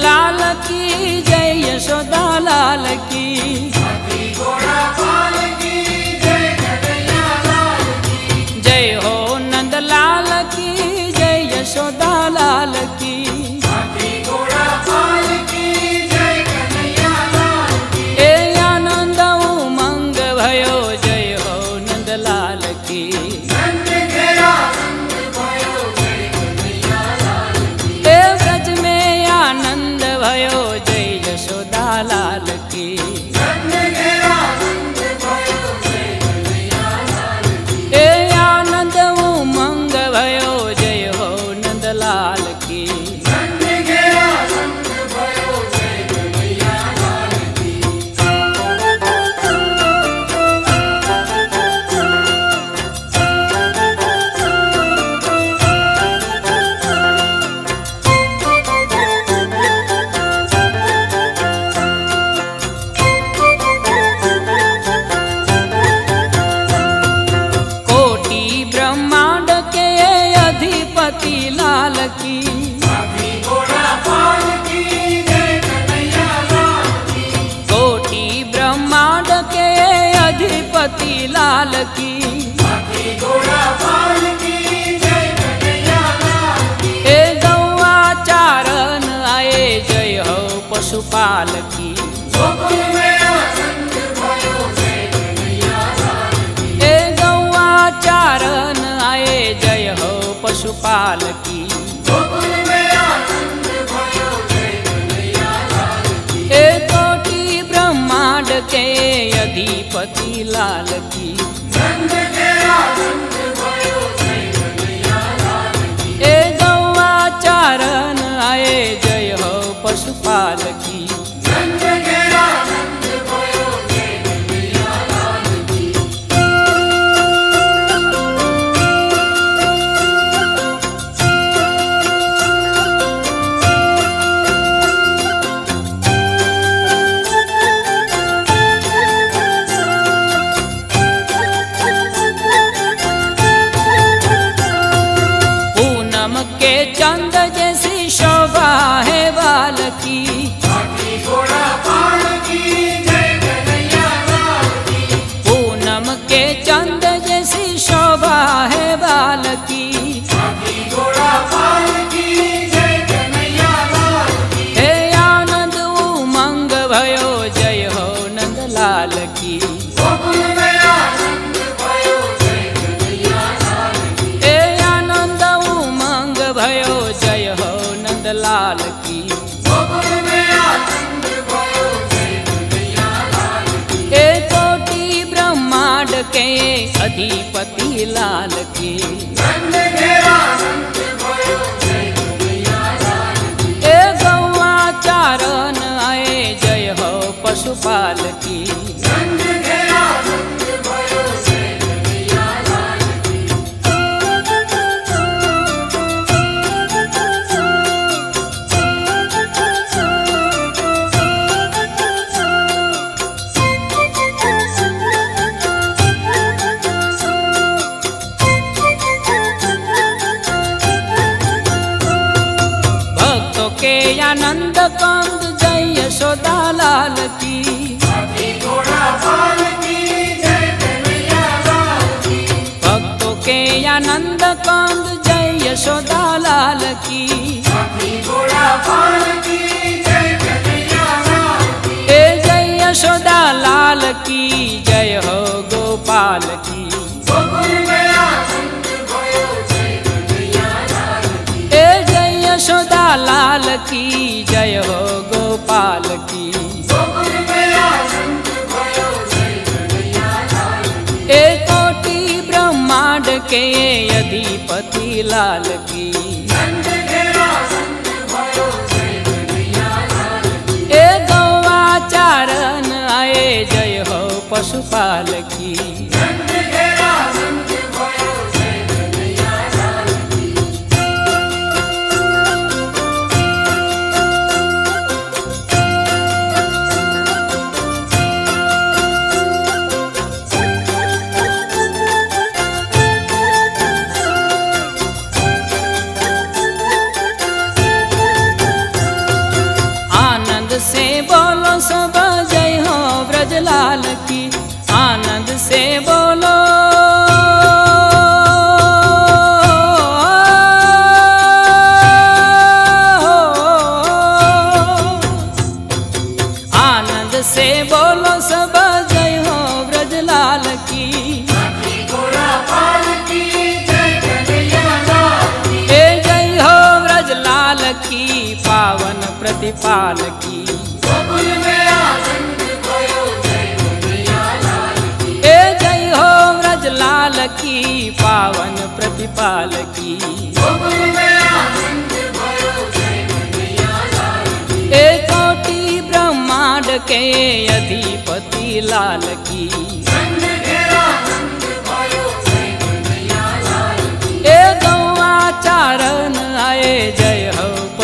લાલ કી જય યશોદા લાલ કી લાલ કી એ ગૌવા ચારણ આયે જય હો પશુપાલ કી એ ગૌવા ચારણ આયે જય હો પશુપાલ કી पति लाल की के अधिपति लाल के। ए गौवा चारण आए जय हो पशुपाल की। નંદ કંદ જય યશોદાલાલ કી ભક્તો કે આનંદ કંદ જય યશોદાલાલ કી की हे कोटि ब्रह्मांड के अधिपति लाल की हे गौवा चारण आए जय हो पशुपाल की प्रतिपाल की। हे जय हो ब्रजलाल की, पावन प्रतिपाल की। हे कोटि ब्रह्मांड के अधिपति लाल की। हे गौवा चारण आए जय